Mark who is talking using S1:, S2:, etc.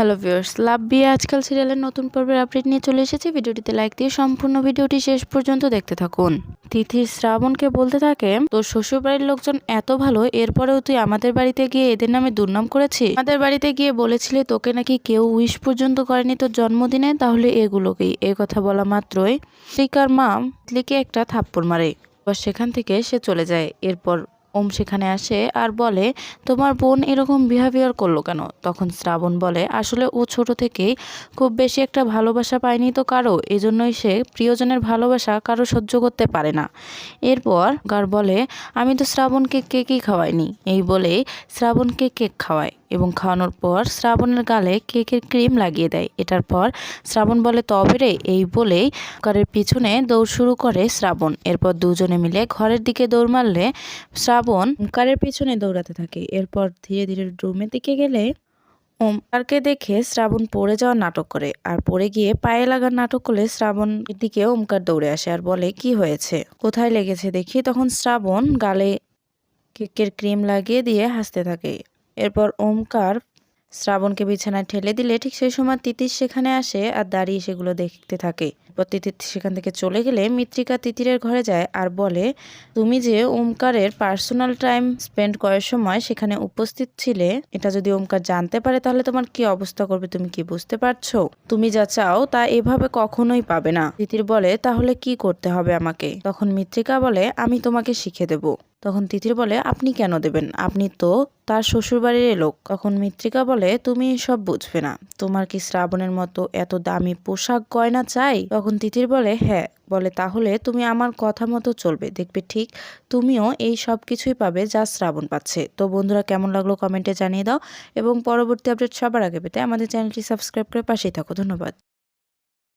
S1: Hello viewers লাভ বিয়ে আজকাল সিরিয়ালের নতুন পর্বের আপডেট নিয়ে চলে এসেছি। ভিডিওটিতে লাইক দিয়ে সম্পূর্ণ ভিডিওটি শেষ পর্যন্ত দেখতে থাকুন। তিথি শ্রাবণকে বলতে থাকে, তোর শ্বশুর বাড়ির লোকজন এত ভালো, এরপরেও তুই আমাদের বাড়িতে গিয়ে এদের নামে দুর্নাম করেছিস? আমাদের বাড়িতে গিয়ে বলেছিলি তোকে নাকি কেউ উইশ পর্যন্ত করেনি তোর জন্মদিনে, তাহলে এগুলোকেই, এ কথা বলা মাত্রই। শ্রীকার মা, তিতলিকে একটা থাপ্পড় মারে সেখান থেকে সে চলে যায়, এরপর ওম সেখানে আসে আর বলে, তোমার বোন এরকম বিহেভিয়ার করল কেন? তখন শ্রাবণ বলে, আসলে ও ছোট থেকেই খুব বেশি একটা ভালোবাসা পায়নি তো কারও। এজন্যই সে প্রিয়জনের ভালোবাসা কারও সহ্য করতে পারে না। এরপর গার বলে, আমি তো শ্রাবণকে কেকই খাওয়াইনি। এই বলেই শ্রাবণকে কেক খাওয়ায় এবং খাওয়ানোর পর শ্রাবণের গালে কেকের ক্রিম লাগিয়ে দেয়। এটার পর শ্রাবণ বলে, তবে রে, এই বলেই কারের পিছনে দৌড় শুরু করে শ্রাবণ। এরপর দুজনে মিলে ঘরের দিকে দৌড় মারলে শ্রাবণ কারের পিছনে দৌড়াতে থাকে। এরপর ধীরে ধীরে রুমের দিকে গেলে ওমকারকে দেখে শ্রাবণ পড়ে যাওয়ার নাটক করে আর পড়ে গিয়ে পায়ে লাগার নাটক করলে শ্রাবণ দিকে ওমকার দৌড়ে আসে আর বলে, কি হয়েছে? কোথায় লেগেছে দেখি? তখন শ্রাবণ গালে কেকের ক্রিম লাগিয়ে দিয়ে হাসতে থাকে। এরপর ওমকার শ্রাবণকে বিছানায় ঠেলে দিলে ঠিক সেই সময় তিতির সেখানে আসে আর দাঁড়িয়ে সেগুলো দেখতে থাকে। তিতির সেখান থেকে চলে গেলে মিত্রিকা তিতিরের ঘরে যায় আর বলে, তুমি যে ওমকারের পার্সোনাল টাইম স্পেন্ড করার সময় সেখানে উপস্থিত ছিলে, এটা যদি ওমকার জানতে পারে তাহলে তোমার কি অবস্থা করবে তুমি কি বুঝতে পারছ? তুমি যা চাও তা এভাবে কখনোই পাবে না। তিতির বলে, তাহলে কি করতে হবে আমাকে? তখন মিত্রিকা বলে, আমি তোমাকে শিখে দেব। তখন তিতির বলে, আপনি কেন দেবেন? আপনি তো তার শ্বশুরবাড়ির লোক। তখন মিত্রিকা বলে, তুমি সব বুঝবে না। তোমার কি শ্রাবণের মতো এত দামি পোশাক গয়না চাই? তখন তিতির বলে হ্যাঁ। বলে, তাহলে তুমি আমার কথা মতো চলবে। দেখবে ঠিক তুমিও এই সব কিছুই পাবে যা শ্রাবণ পাচ্ছে। তো বন্ধুরা, কেমন লাগল কমেন্টে জানিয়ে দাও এবং পরবর্তী আপডেট সবার আগে পেতে আমাদের চ্যানেলটি সাবস্ক্রাইব করে পাশেই থাকো। ধন্যবাদ।